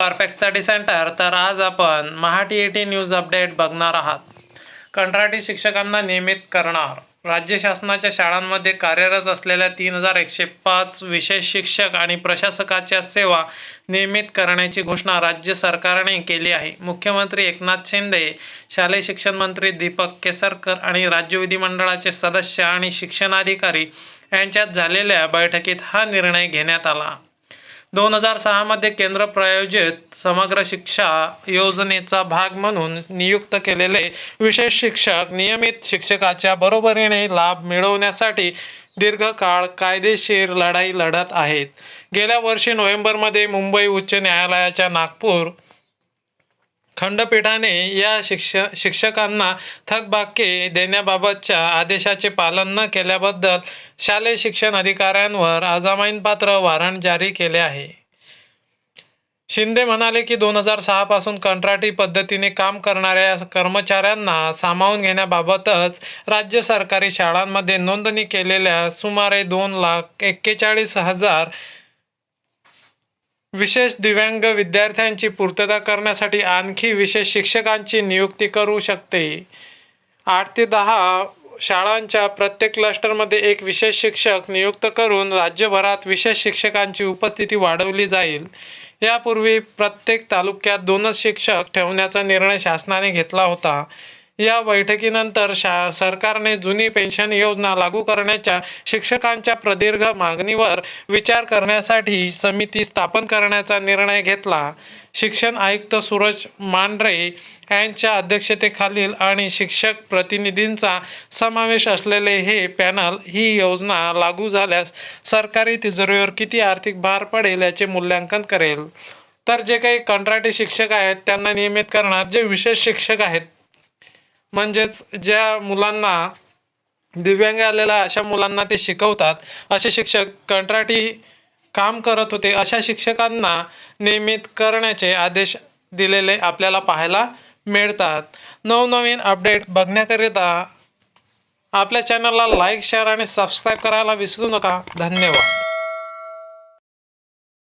Perfect study centre तर आज आपण Maha TT TT news update बघणार आहात. कंत्राटी शिक्षकांना नियमित करणार. राज्य शासनाच्या शाळांमध्ये कार्यरत असलेल्या तीन हजार एकशे पाच विशेष शिक्षक आणि प्रशासकाच्या सेवा नियमित करण्याची घोषणा राज्य सरकारने केली आहे. मुख्यमंत्री एकनाथ शिंदे शालेय शिक्षण मंत्री दीपक केसरकर आणि राज्य विधिमंडळाचे सदस्य आणि शिक्षणाधिकारी यांच्यात झालेल्या बैठकीत हा निर्णय घेण्यात आला. दोन हजार सहामध्ये केंद्र प्रायोजित समग्र शिक्षा योजनेचा भाग म्हणून नियुक्त केलेले विशेष शिक्षक नियमित शिक्षकाच्या बरोबरीने लाभ मिळवण्यासाठी दीर्घकाळ कायदेशीर लढाई लढत आहेत. गेल्या वर्षी नोव्हेंबरमध्ये मुंबई उच्च न्यायालयाच्या नागपूर खंडपीठाने या शिक्ष शिक्षकांना थकबाकी देण्याबाबतच्या आदेशाचे पालन न केल्याबद्दल शालेय शिक्षण अधिकाऱ्यांवर अजामाईनपात्र वॉरंट जारी केले आहे. शिंदे म्हणाले की दोन हजार सहापासून कंत्राटी पद्धतीने काम करणाऱ्या कर्मचाऱ्यांना सामावून घेण्याबाबतच राज्य सरकारी शाळांमध्ये नोंदणी केलेल्या सुमारे दोन लाख एक्केचाळीस हजार विशेष दिव्यांग विद्यार्थ्यांची पूर्तता करण्यासाठी आणखी विशेष शिक्षकांची नियुक्ती करू शकते. आठ ते दहा शाळांच्या प्रत्येक क्लस्टरमध्ये एक विशेष शिक्षक नियुक्त करून राज्यभरात विशेष शिक्षकांची उपस्थिती वाढवली जाईल. यापूर्वी प्रत्येक तालुक्यात दोनच शिक्षक ठेवण्याचा निर्णय शासनाने घेतला होता. या बैठकीनंतर शा सरकारने जुनी पेन्शन योजना लागू करण्याच्या शिक्षकांच्या प्रदीर्घ मागणीवर विचार करण्यासाठी समिती स्थापन करण्याचा निर्णय घेतला. शिक्षण आयुक्त सूरज मांढरे यांच्या अध्यक्षतेखालील आणि शिक्षक प्रतिनिधींचा समावेश असलेले हे पॅनल ही योजना लागू झाल्यास सरकारी तिजोरीवर किती आर्थिक भार पडेल याचे मूल्यांकन करेल. तर जे काही कंत्राटी शिक्षक आहेत त्यांना नियमित करणार जे विशेष शिक्षक आहेत म्हणजेच ज्या मुलांना दिव्यांग आलेल्या अशा मुलांना ते शिकवतात. असे शिक्षक कंत्राटी काम करत होते. अशा शिक्षकांना नियमित करण्याचे आदेश दिलेले आपल्याला पाहायला मिळतात. नवनवीन अपडेट बघण्याकरिता आपल्या चॅनलला लाईक शेअर आणि सबस्क्राईब करायला विसरू नका. धन्यवाद.